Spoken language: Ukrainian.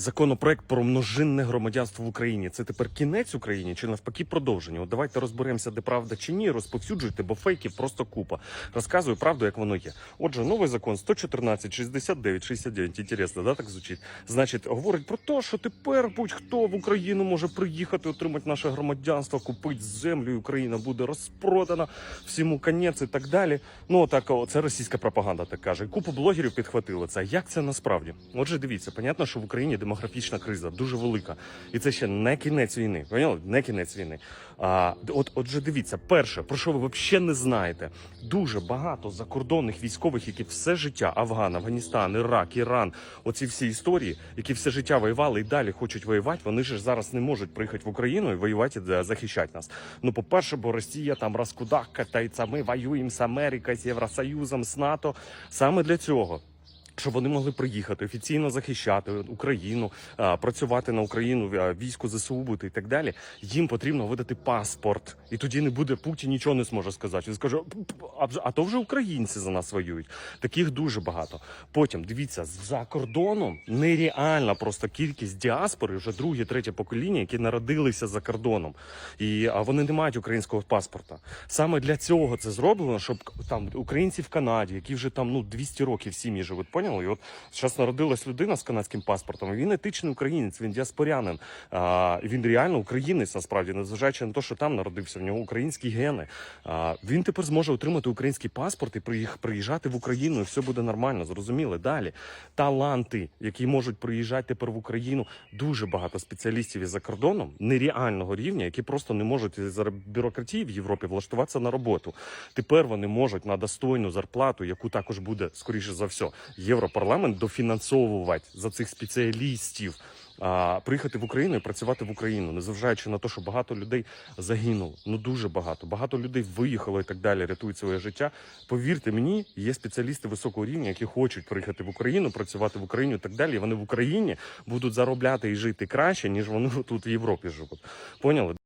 Законопроект про множинне громадянство в Україні це тепер кінець Україні чи навпаки продовження? От давайте розберемося, де правда чи ні. Розповсюджуйте, бо фейків просто купа. Розказую правду, як воно є. Отже, новий закон 114, 69, 69, Інтересно, да, так звучить. Значить, говорить про те, що тепер будь-хто в Україну може приїхати, отримати наше громадянство, купити землю, і Україна буде розпродана, всьому конець і так далі. Ну так, це російська пропаганда, так каже. Купу блогерів підхватили це. Як це насправді? Отже, дивіться, понятно, що в Україні демографічна криза дуже велика, і це ще не кінець війни. Поняли? Не кінець війни. А от, отже, дивіться, перше, про що ви взагалі не знаєте, дуже багато закордонних військових, які все життя Афган, Афганістан, Ірак, Іран, оці всі історії, які все життя воювали і далі хочуть воювати. Вони ж зараз не можуть приїхати в Україну і воювати і захищати нас. Ну, по-перше, бо Росія там розкудахкається, ми воюємо з Америкою, з Євросоюзом, з НАТО. Саме для цього. Щоб вони могли приїхати офіційно захищати Україну, працювати на Україну, війську ЗСУ бути і так далі. Їм потрібно видати паспорт, і тоді не буде Путін нічого не зможе сказати. Він скаже, а, то вже українці за нас воюють. Таких дуже багато. Потім дивіться, за кордоном нереальна просто кількість діаспори, вже друге, третє покоління, які народилися за кордоном, і вони не мають українського паспорта. Саме для цього це зроблено, щоб там українці в Канаді, які вже там ну 200 років сім'ї живуть, поняли? І от зараз народилась людина з канадським паспортом. Він етичний українець, він діаспорянин. А, він реально українець, насправді, незважаючи на те, що там народився, в нього українські гени. А, він тепер зможе отримати український паспорт і приїжджати в Україну, і все буде нормально. Зрозуміли? Далі таланти, які можуть приїжджати тепер в Україну. Дуже багато спеціалістів із за кордоном нереального рівня, які просто не можуть із бюрократії в Європі влаштуватися на роботу. Тепер вони можуть на достойну зарплату, яку також буде скоріше за все, європарламент дофінансовувати за цих спеціалістів. А, приїхати в Україну і працювати в Україну, незважаючи на те, що багато людей загинуло. Ну дуже багато. Багато людей виїхало і так далі, рятують своє життя. Повірте мені, є спеціалісти високого рівня, які хочуть приїхати в Україну, працювати в Україні і так далі. Вони в Україні будуть заробляти і жити краще, ніж вони тут в Європі живуть. Поняли?